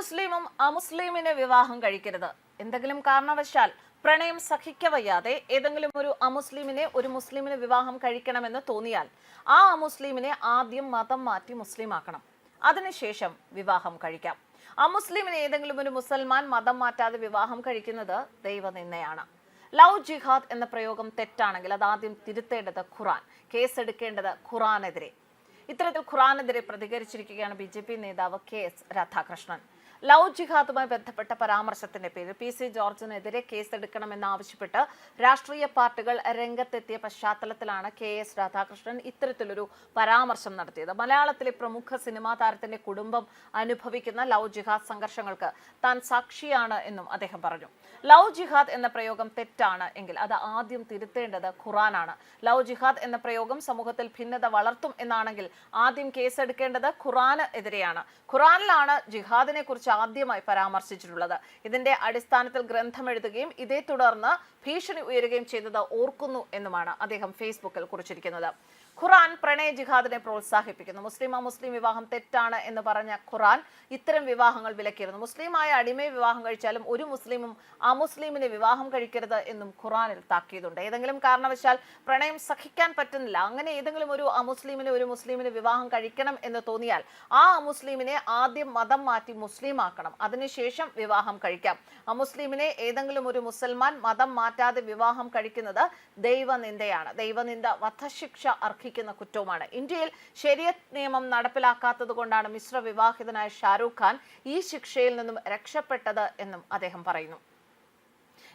മുസ്ലിമും അമുസ്ലിമിനെ വിവാഹം കഴിക്കരുത്. എന്തെങ്കിലും കാരണവശാൽ പ്രണയം സഹിക്കവയ്യാതെ ഏതെങ്കിലും ഒരു അമുസ്ലിമിനെ ഒരു മുസ്ലിമിന് വിവാഹം കഴിക്കണമെന്ന് തോന്നിയാൽ ആ അമുസ്ലിമിനെ ആദ്യം മതം മാറ്റി മുസ്ലിമാക്കണം. അതിനുശേഷം വിവാഹം കഴിക്കാം. അമുസ്ലിമിനെ ഏതെങ്കിലും ഒരു മുസൽമാൻ മതം മാറ്റാതെ വിവാഹം കഴിക്കുന്നത് ദൈവനിന്ദയാണ്. ലവ് ജിഹാദ് എന്ന പ്രയോഗം തെറ്റാണെങ്കിൽ അത് ആദ്യം തിരുത്തേണ്ടത് ഖുറാൻ കേസെടുക്കേണ്ടത് ഖുറാനെതിരെ. ഇത്തരത്തിൽ ഖുറാനെതിരെ പ്രതികരിച്ചിരിക്കുകയാണ് ബി ജെ പി നേതാവ് കെ എസ് രാധാകൃഷ്ണൻ. ലവ് ജിഹാദുമായി ബന്ധപ്പെട്ട പരാമർശത്തിന്റെ പേരിൽ പി സി ജോർജിനെതിരെ കേസെടുക്കണമെന്നാവശ്യപ്പെട്ട് രാഷ്ട്രീയ പാർട്ടികൾ രംഗത്തെത്തിയ പശ്ചാത്തലത്തിലാണ് കെ എസ് രാധാകൃഷ്ണൻ ഇത്തരത്തിലൊരു പരാമർശം നടത്തിയത്. മലയാളത്തിലെ പ്രമുഖ സിനിമാ താരത്തിന്റെ കുടുംബം അനുഭവിക്കുന്ന ലവ് ജിഹാദ് സംഘർഷങ്ങൾക്ക് താൻ സാക്ഷിയാണ് എന്നും അദ്ദേഹം പറഞ്ഞു. ലവ് ജിഹാദ് എന്ന പ്രയോഗം തെറ്റാണ് എങ്കിൽ അത് ആദ്യം തിരുത്തേണ്ടത് ഖുറാനാണ്. ലവ് ജിഹാദ് എന്ന പ്രയോഗം സമൂഹത്തിൽ ഭിന്നത വളർത്തും എന്നാണെങ്കിൽ ആദ്യം കേസെടുക്കേണ്ടത് ഖുറാന് എതിരെയാണ്. ഖുറാനിലാണ് ജിഹാദിനെ കുറിച്ച് ആദ്യമായി പരാമർശിച്ചിട്ടുള്ളത്. ഇതിന്റെ അടിസ്ഥാനത്തിൽ ഗ്രന്ഥം എഴുതുകയും ഇതേ തുടർന്ന് ഭീഷണി ഉയരുകയും ചെയ്തത് ഓർക്കുന്നു എന്നുമാണ് അദ്ദേഹം ഫേസ്ബുക്കിൽ കുറിച്ചിരിക്കുന്നത്. ഖുറാൻ പ്രണയ ജിഹാദിനെ പ്രോത്സാഹിപ്പിക്കുന്നു. മുസ്ലിം മുസ്ലിം വിവാഹം തെറ്റാണ് എന്ന് പറഞ്ഞ ഖുറാൻ ഇത്തരം വിവാഹങ്ങൾ വിലക്കിയിരുന്നു. മുസ്ലിമായ അടിമയെ വിവാഹം കഴിച്ചാലും ഒരു മുസ്ലിമും ആ മുസ്ലിമിനെ വിവാഹം കഴിക്കരുത് എന്നും ഖുറാനിൽ താക്കിയതുണ്ട് ഏതെങ്കിലും കാരണവശാൽ പ്രണയം സഹിക്കാൻ പറ്റുന്നില്ല. അങ്ങനെ ഏതെങ്കിലും ഒരു അമുസ്ലിമിനെ ഒരു മുസ്ലിമിനെ വിവാഹം കഴിക്കണം എന്ന് തോന്നിയാൽ ആ അമുസ്ലിമിനെ ആദ്യം മതം മാറ്റി മുസ്ലിമാക്കണം അതിനുശേഷം വിവാഹം കഴിക്കാം. അമുസ്ലിമിനെ ഏതെങ്കിലും ഒരു മുസൽമാൻ മതം മാറ്റാതെ വിവാഹം കഴിക്കുന്നത് ദൈവനിന്ദയാണ്. ദൈവനിന്ദ വധശിക്ഷ അർഹിക്കുന്ന കുറ്റവുമാണ്. ഇന്ത്യയിൽ ശരിയത് നിയമം നടപ്പിലാക്കാത്തത് കൊണ്ടാണ് മിശ്ര വിവാഹിതനായ ഷാരൂഖ് ഖാൻ ഈ ശിക്ഷയിൽ നിന്നും രക്ഷപ്പെട്ടത് എന്നും അദ്ദേഹം പറയുന്നു.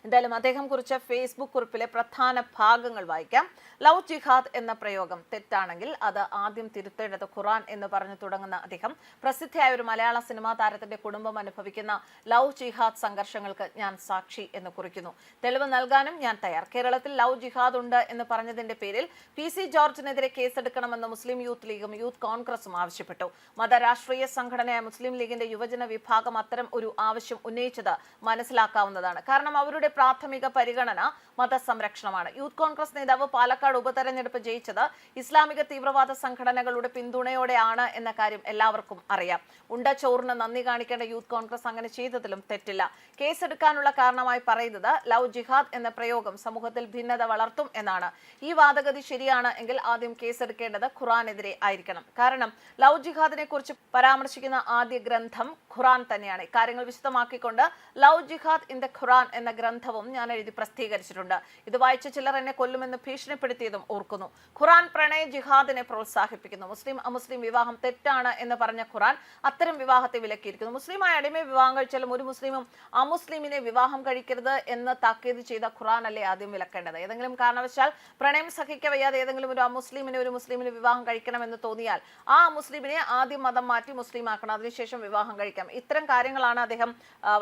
എന്തായാലും അദ്ദേഹം കുറിച്ച ഫേസ്ബുക്ക് കുറിപ്പിലെ പ്രധാന ഭാഗങ്ങൾ വായിക്കാം. ലവ് ജിഹാദ് എന്ന പ്രയോഗം തെറ്റാണെങ്കിൽ അത് ആദ്യം തിരുത്തേണ്ടത് ഖുറാൻ എന്ന് പറഞ്ഞു തുടങ്ങുന്ന അദ്ദേഹം. പ്രസിദ്ധയായ ഒരു മലയാള സിനിമാ താരത്തിന്റെ കുടുംബം അനുഭവിക്കുന്ന ലവ് ജിഹാദ് സംഘർഷങ്ങൾക്ക് ഞാൻ സാക്ഷി എന്ന് കുറിക്കുന്നു. തെളിവ് നൽകാനും ഞാൻ തയ്യാർ. കേരളത്തിൽ ലവ് ജിഹാദ് ഉണ്ട് എന്ന് പറഞ്ഞതിന്റെ പേരിൽ പി സി ജോർജിനെതിരെ കേസെടുക്കണമെന്ന് മുസ്ലിം യൂത്ത് ലീഗും യൂത്ത് കോൺഗ്രസും ആവശ്യപ്പെട്ടു. മതരാഷ്ട്രീയ സംഘടനയായ മുസ്ലിം ലീഗിന്റെ യുവജന വിഭാഗം അത്തരം ഒരു ആവശ്യം ഉന്നയിച്ചത് മനസ്സിലാക്കാവുന്നതാണ്. കാരണം അവരുടെ പ്രാഥമിക പരിഗണന മതസംരക്ഷണമാണ്. യൂത്ത് കോൺഗ്രസ് നേതാവ് പാലക്കാട് ഉപതെരഞ്ഞെടുപ്പ് ജയിച്ചത് ഇസ്ലാമിക തീവ്രവാദ സംഘടനകളുടെ പിന്തുണയോടെയാണ് എന്ന കാര്യം എല്ലാവർക്കും അറിയാം. ഉണ്ട ചോറിന് നന്ദി കാണിക്കേണ്ട യൂത്ത് കോൺഗ്രസ് അങ്ങനെ ചെയ്തതിലും തെറ്റില്ല. കേസെടുക്കാനുള്ള കാരണമായി പറയുന്നത് ലവ് ജിഹാദ് എന്ന പ്രയോഗം സമൂഹത്തിൽ ഭിന്നത വളർത്തും എന്നാണ്. ഈ വാദഗതി ശരിയാണ് എങ്കിൽ ആദ്യം കേസെടുക്കേണ്ടത് ഖുറാനെതിരെ ആയിരിക്കണം. കാരണം ലവ് ജിഹാദിനെ കുറിച്ച് പരാമർശിക്കുന്ന ആദ്യ ഗ്രന്ഥം ഖുറാൻ തന്നെയാണ്. കാര്യങ്ങൾ വിശദമാക്കിക്കൊണ്ട് love jihad in the Quran എന്ന ഗ്രന്ഥവും ഞാൻ എഴുതി പ്രസിദ്ധീകരിച്ചിട്ടുണ്ട്. ഇത് വായിച്ച ചിലർ എന്നെ കൊല്ലുമെന്ന് ഭീഷണിപ്പെടുത്തിയതും ഓർക്കുന്നു. ഖുറാൻ പ്രണയ ജിഹാദിനെ പ്രോത്സാഹിപ്പിക്കുന്നു. മുസ്ലിം അമുസ്ലിം വിവാഹം തെറ്റാണ് എന്ന് പറഞ്ഞ ഖുറാൻ അത്തരം വിവാഹത്തെ വിലക്കിയിരിക്കുന്നു. മുസ്ലിമായ അടിമയെ വിവാഹം കഴിച്ചാലും ഒരു മുസ്ലിമും അമുസ്ലിമിനെ വിവാഹം കഴിക്കരുത് എന്ന് താക്കീത് ചെയ്ത ഖുറാൻ അല്ലേ ആദ്യം വിലക്കേണ്ടത്? ഏതെങ്കിലും കാരണവശാൽ പ്രണയം സഹിക്കവയ്യാതെ ഏതെങ്കിലും ഒരു അമുസ്ലിമിനെ ഒരു മുസ്ലിമിന് വിവാഹം കഴിക്കണമെന്ന് തോന്നിയാൽ ആ മുസ്ലിമിനെ ആദ്യം മതം മാറ്റി മുസ്ലിമാക്കണം. അതിനുശേഷം വിവാഹം കഴിക്കാം. ഇത്തരം കാര്യങ്ങളാണ് അദ്ദേഹം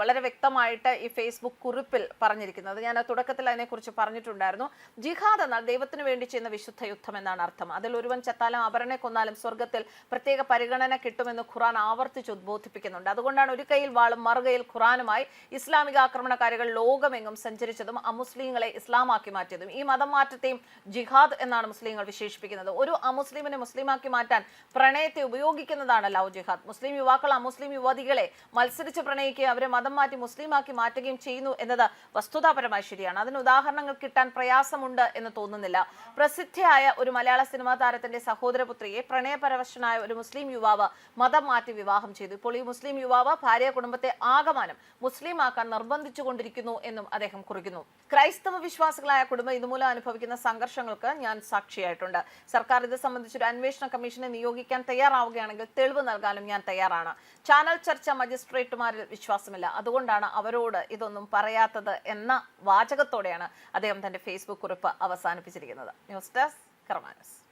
വളരെ വ്യക്തമായിട്ട് ഈ ഫേസ്ബുക്ക് കുറിപ്പിൽ പറഞ്ഞിരിക്കുന്നത്. ഞാൻ തുടക്കത്തിൽ അതിനെക്കുറിച്ച് പറഞ്ഞിട്ടുണ്ടായിരുന്നു. ജിഹാദ് എന്നാൽ ദൈവത്തിന് വേണ്ടി ചെയ്യുന്ന വിശുദ്ധ യുദ്ധം എന്നാണ് അർത്ഥം. അതിൽ ഒരുവൻ ചത്താലും അപരനെ കൊന്നാലും സ്വർഗത്തിൽ പ്രത്യേക പരിഗണന കിട്ടുമെന്ന് ഖുറാൻ ആവർത്തിച്ച് ഉദ്ബോധിപ്പിക്കുന്നുണ്ട്. അതുകൊണ്ടാണ് ഒരു കൈയിൽ വാളും മറുകയിൽ ഖുറാനുമായി ഇസ്ലാമിക ആക്രമണകാരികൾ ലോകമെങ്ങും സഞ്ചരിച്ചതും അമുസ്ലിങ്ങളെ ഇസ്ലാമാക്കി മാറ്റിയതും. ഈ മതം മാറ്റത്തെയും ജിഹാദ് എന്നാണ് മുസ്ലിങ്ങൾ വിശേഷിപ്പിക്കുന്നത്. ഒരു അമുസ്ലിമിനെ മുസ്ലിമാക്കി മാറ്റാൻ പ്രണയത്തെ ഉപയോഗിക്കുന്നതാണ് ലവ് ജിഹാദ്. മുസ്ലിം യുവാക്കൾ അമുസ്ലിം യുവതികളെ മത്സരിച്ച് പ്രണയിക്കുകയും അവരെ മതം മാറ്റി മുസ്ലിമാക്കി മാറ്റുകയും ചെയ്യുന്നു എന്നത് വസ്തുതാപരമായി ശരിയാണ്. അതിന് ഉദാഹരണങ്ങൾ കിട്ടാൻ പ്രയാസമുണ്ട് എന്ന് തോന്നുന്നില്ല. പ്രസിദ്ധിയായ ഒരു മലയാള സിനിമാ താരത്തിന്റെ സഹോദരപുത്രിയെ പ്രണയപരവശനായ ഒരു മുസ്ലിം യുവാവ് മതം മാറ്റി വിവാഹം ചെയ്തു. ഇപ്പോൾ ഈ മുസ്ലിം യുവാവ് ഭാര്യ കുടുംബത്തെ ആകമാനം മുസ്ലിമാക്കാൻ നിർബന്ധിച്ചുകൊണ്ടിരിക്കുന്നു എന്നും അദ്ദേഹം കുറിക്കുന്നു. ക്രൈസ്തവ വിശ്വാസികളായ കുടുംബം ഇതുമൂലം അനുഭവിക്കുന്ന സംഘർഷങ്ങൾക്ക് ഞാൻ സാക്ഷിയായിട്ടുണ്ട്. സർക്കാർ ഇത് സംബന്ധിച്ചൊരു അന്വേഷണ കമ്മീഷനെ നിയോഗിക്കാൻ തയ്യാറാവുകയാണെങ്കിൽ തെളിവ് നൽകാനും ഞാൻ തയ്യാറാണ്. ചാനൽ ചർച്ച മജിസ്ട്രേറ്റുമാരിൽ വിശ്വാസമില്ല. അതുകൊണ്ടാണ് അവരോട് ഇതൊന്നും പറയാത്തത് എന്ന വാചകത്തോടെയാണ് അദ്ദേഹം തന്റെ ഫേസ്ബുക്ക് കുറിപ്പ് അവസാനിപ്പിച്ചിരിക്കുന്നത്. News desk കർമാനസ്